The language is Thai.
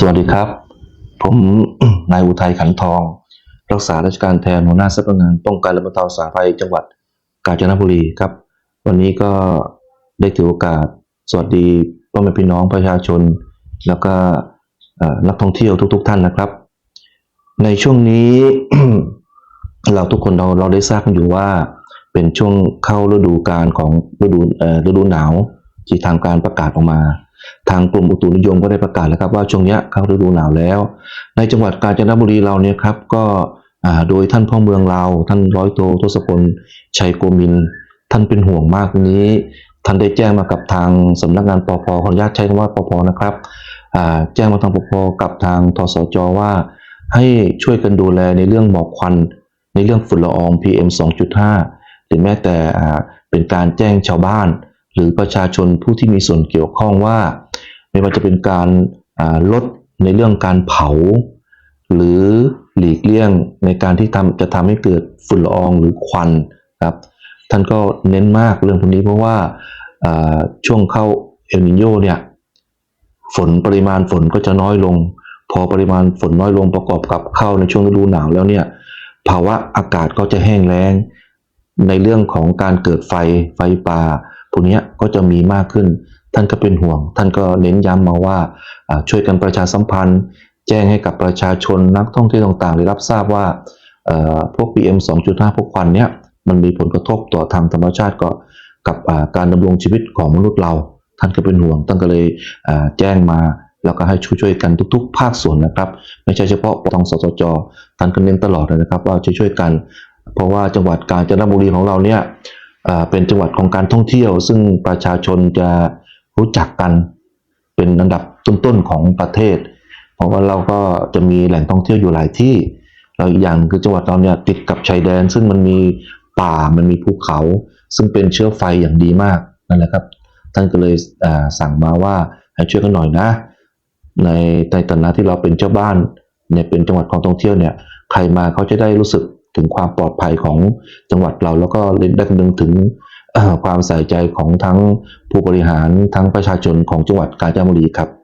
สวัสดีครับ ผมนายอุทัยขันทอง รักษาราชการแทนหัวหน้าสำนักงานป้องกันและบรรเทาสาธารณภัยจังหวัดกาญจนบุรีครับ วันนี้ก็ได้ถือโอกาส สวัสดีพ่อแม่พี่น้องประชาชน แล้วก็นักท่องเที่ยวทุกๆท่านนะครับ ในช่วงนี้เราทุกคนเราเราได้ทราบกันอยู่ว่า เป็นช่วงเข้าฤดูกาลของฤดูฤดูหนาวที่ทางการประกาศออกมา ทางกรมอุตุนิยมก็ได้ประกาศแล้วครับว่าช่วงนี้เข้าฤดูหนาวแล้ว ในจังหวัดกาญจนบุรีเราเนี่ยครับก็โดยท่านพ่อเมืองเราท่านร้อยโททศพลชัยโกมิน ท่านเป็นห่วงมากนี้ ท่านได้แจ้งมากับทางสำนักงานปพขออนุญาตใช้คำว่าปพนะครับแจ้งมาทางปพกับทางทสจว่า ให้ช่วยกันดูแลในเรื่องหมอกควัน ในเรื่องฝุ่นละออง PM 2.5 หรือแม้แต่เป็นการแจ้งชาวบ้าน หรือประชาชนผู้ที่มีส่วนเกี่ยวข้องว่า ไม่ว่าจะเป็นการลดในเรื่องการเผา หรือหลีกเลี่ยงในการที่ทำจะทำให้เกิดฝุ่นละอองหรือควันครับท่านก็เน้นมากเรื่องพวกนี้เพราะว่าช่วงเข้าเอลนิโยเนี่ยฝนปริมาณฝนก็จะน้อยลง พอปริมาณฝนน้อยลงประกอบกับเข้าในช่วงฤดูหนาวแล้วเนี่ยภาวะอากาศก็จะแห้งแล้ง ในเรื่องของการเกิดไฟไฟป่า วกนี้ก็จะมีมากขึ้น ท่านก็เป็นห่วง ท่านก็เน้นย้ำมาว่าช่วยกันประชาสัมพันธ์ แจ้งให้กับประชาชนนักท่องเที่ยวต่างๆได้รับทราบว่าเอ่อพวก PM 2.5 พวกควันเนี้ยมันมีผลกระทบต่อทางธรรมชาติก็กับการดำรงชีวิตของมนุษย์เรา ท่านก็เป็นห่วงท่านก็เลยแจ้งมาแล้วก็ให้ช่วยๆกันทุกๆ ภาคส่วนนะครับ ไม่ใช่เฉพาะทางสสจท่านก็เน้นตลอดเลยนะครับ ว่าช่วยๆกัน เพราะว่าจังหวัดกาญจนบุรีของเราเนี่ย เป็นจังหวัดของการท่องเที่ยว ซึ่งประชาชนจะรู้จักกันเป็นอันดับต้นๆของประเทศ เพราะว่าเราก็จะมีแหล่งท่องเที่ยวอยู่หลายที่แล้วอีกอย่างคือจังหวัดเราเนี่ยติดกับชายแดน ซึ่งมันมีป่ามันมีภูเขา ซึ่งเป็นเชื้อไฟอย่างดีมากนั่นแหละครับ ท่านก็เลยอ่าสั่งมาว่าให้ช่วยกันหน่อยนะ ในในฐานะที่เราเป็นเจ้าบ้านเนี่ยเป็นจังหวัดของท่องเที่ยวเนี่ยใครมาเขาจะได้รู้สึก ถึงความปลอดภัยของจังหวัดเรา แล้วก็ได้คำนึงถึงความใส่ใจของทั้งผู้บริหารทั้งประชาชนของจังหวัดกาญจนบุรีครับ